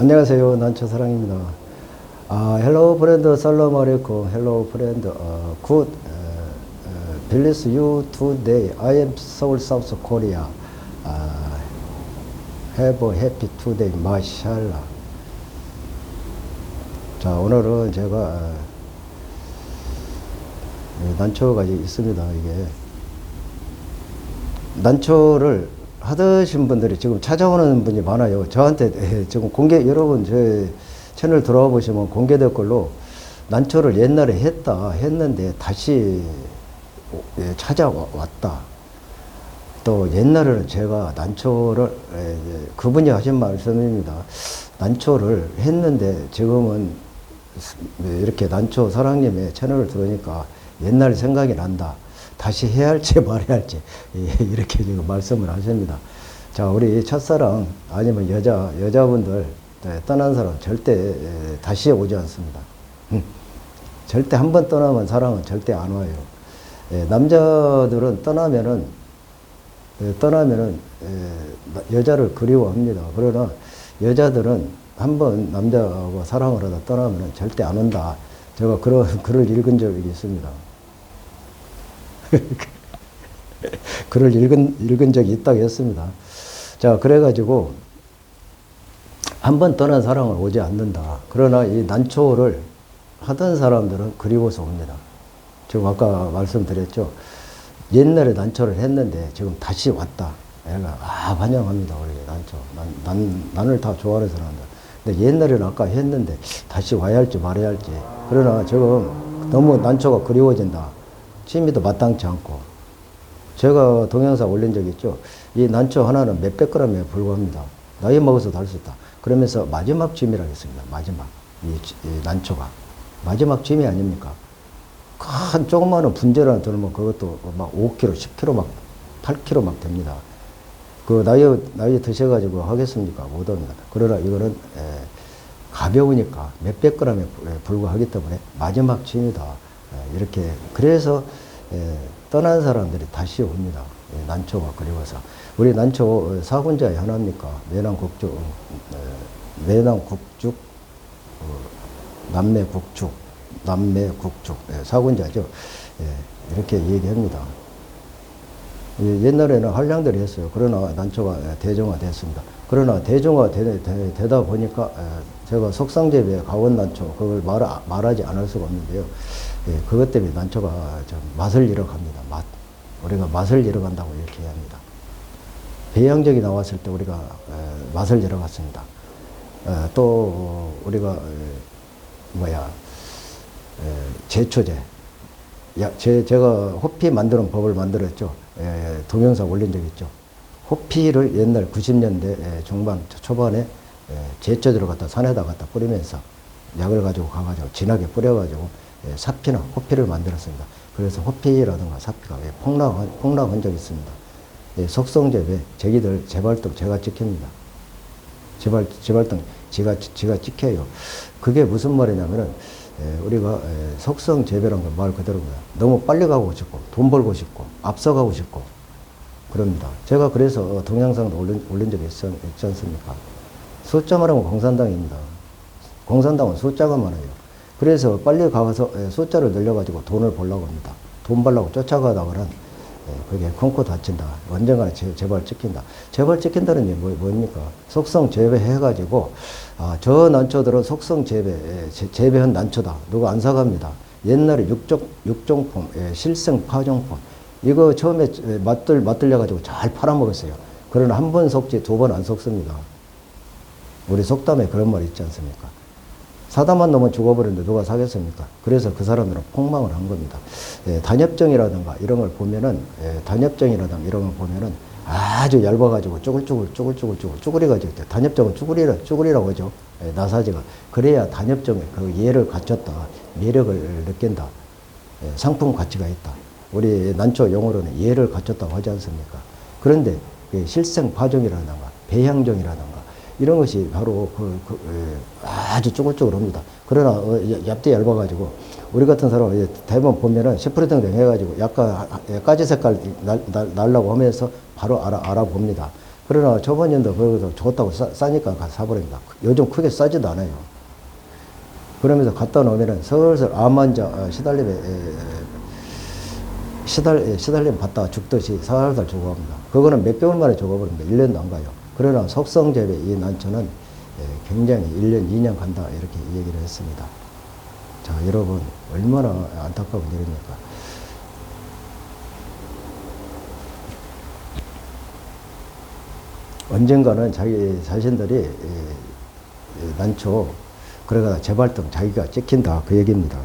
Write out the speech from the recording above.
안녕하세요. 난초사랑입니다. 아, 헬로 프렌드 살람 알레이쿰. 헬로 프렌드. 어, 굿. 빌리스 유 투데이. I am Seoul, South Korea. 아. 마샬라. 자, 오늘은 제가 어, 예, 난초가 있습니다. 이게 난초를 하드신 분들이 지금 찾아오는 분이 많아요. 저한테 예, 지금 공개 여러분 제 채널 들어와 보시면 공개 댓글로 난초를 옛날에 했다 했는데 다시 예, 찾아왔다. 또 옛날에는 제가 난초를 예, 예, 그분이 하신 말씀입니다. 난초를 했는데 지금은 네, 이렇게 난초 사랑님의 채널을 들으니까 옛날 생각이 난다. 다시 해야 할지 말아야 할지 예, 이렇게 지금 말씀을 하십니다. 자, 우리 첫사랑 아니면 여자 여자분들 네, 떠난 사람 절대 예, 다시 오지 않습니다. 음, 절대 한 번 떠나면 사랑은 절대 안 와요. 예, 남자들은 떠나면은 예, 떠나면은 예, 여자를 그리워합니다. 그러나 여자들은 한 번 남자하고 사랑을 하다 떠나면은 절대 안 온다. 제가 그런 글을 읽은 적이 있습니다. 글을 읽은, 읽은 적이 있다고 했습니다. 자, 그래가지고, 한 번 떠난 사랑을 오지 않는다. 그러나 이 난초를 하던 사람들은 그리워서 옵니다. 지금 아까 말씀드렸죠. 옛날에 난초를 했는데 지금 다시 왔다. 내가, 아, 환영합니다. 우리 난초. 난, 난, 난을 다 좋아하는 사람들. 근데 옛날에는 아까 했는데 다시 와야 할지 말아야 할지. 그러나 지금 너무 난초가 그리워진다. 취미도 마땅치 않고. 제가 동영상 올린 적 있죠. 이 난초 하나는 몇백 그램에 불과합니다. 나이 먹어서도 할수 있다. 그러면서 마지막 취미라고 했습니다. 마지막. 이, 이 난초가. 마지막 취미 아닙니까? 큰 조그마한 분재를 들으면 그것도 막 5kg, 10kg 막 8kg 막 됩니다. 그 나이 나이 드셔가지고 하겠습니까? 못 합니다. 그러나 이거는 에, 가벼우니까 몇백 그램에 불과하기 때문에 마지막 취미다. 에, 이렇게 그래서 에, 떠난 사람들이 다시 옵니다. 예, 난초가 그리워서 우리 난초 사군자의 하나입니까? 매남국죽, 매남국죽, 어, 남매국죽, 남매국죽 예, 사군자죠. 예, 이렇게 얘기합니다. 예, 옛날에는 한량들이 했어요. 그러나 난초가 대중화 됐습니다. 그러나 대중화 되, 되, 다 보니까 제가 속상제비에 가원 난초 그걸 말, 말하지 않을 수가 없는데요. 예, 그것 때문에 난초가 좀 맛을 잃어갑니다. 맛. 우리가 맛을 잃어간다고 이렇게 합니다. 배양적이 나왔을 때 우리가 에, 맛을 잃어갔습니다. 에, 또 우리가 에, 뭐야 제초제 야, 제, 제가 호피 만드는 법을 만들었죠. 에, 동영상 올린 적 있죠. 호피를 옛날 90년대 중반 초반에 에, 제초제로 갖다 산에다 갖다 뿌리면서 약을 가지고 가가지고 진하게 뿌려가지고 에, 사피나 호피를 만들었습니다. 그래서 호피라든가 사피가 폭락, 폭락한 적이 있습니다. 예, 속성재배, 제기들 재발등 제가 지킵니다. 재발, 재발등 제가, 제가 지켜요. 그게 무슨 말이냐면은, 예, 우리가 예, 속성 재배라는 건말 그대로입니다. 너무 빨리 가고 싶고, 돈 벌고 싶고, 앞서가고 싶고, 그럽니다. 제가 그래서 동영상도 올린, 올린 적이 있, 있지 않습니까? 숫자 말하면 공산당입니다. 공산당은 숫자가 많아요. 그래서 빨리 가서 예, 숫자를 늘려가지고 돈을 벌려고 합니다. 돈 벌려고 쫓아가다가는 예, 그게 끊고 다친다. 언젠가 제, 제발 찍힌다. 제발 찍힌다는 게 뭐, 뭡니까? 속성 재배해가지고, 아, 저 난초들은 속성 재배, 예, 재배한 난초다. 누가 안 사갑니다. 옛날에 육종, 육종품, 예, 실생 파종품. 이거 처음에 맛들, 맛들려가지고 잘 팔아먹었어요. 그러나 한 번 속지 두 번 안 속습니다. 우리 속담에 그런 말 있지 않습니까? 사다만 넘어 죽어버렸는데 누가 사겠습니까? 그래서 그 사람들은 폭망을 한 겁니다. 예, 단엽정이라든가 이런 걸 보면은, 예, 단엽정이라든가 이런 걸 보면은 아주 얇아가지고 쭈글쭈글 쭈글 쭈글이가지고 단엽정은 쭈글이라, 쭈글이라고 하죠. 예, 나사지가. 그래야 단엽정의 그 예를 갖췄다. 매력을 느낀다. 예, 상품 가치가 있다. 우리 난초 용어로는 예를 갖췄다고 하지 않습니까? 그런데 그 실생 파종이라든가 배향종이라든가 이런 것이 바로 그, 그 예, 아주 쭈글쭈글합니다. 그러나 어, 얇대 얇아가지고 우리 같은 사람은 대부분 보면은 시프리등등 해가지고 약간 까지 색깔 날라고 하면서 바로 알아, 알아봅니다. 그러나 저번 년도 거기서 좋다고 싸, 싸니까 가서 사버립니다. 요즘 크게 싸지도 않아요. 그러면서 갖다 놓으면은 슬슬 암 환자 어, 시달림에 에, 시달, 에, 시달림 받다가 죽듯이 살살 죽어갑니다. 그거는 몇 개월 만에 죽어버립니다. 1년도 안 가요. 그러나 속성제의 이 난초는 에, 굉장히 1년, 2년 간다 이렇게 얘기를 했습니다. 자, 여러분 얼마나 안타까운 일입니까? 언젠가는 자기 자신들이 에, 에, 난초 그래가 재발등 자기가 찍힌다 그 얘기입니다.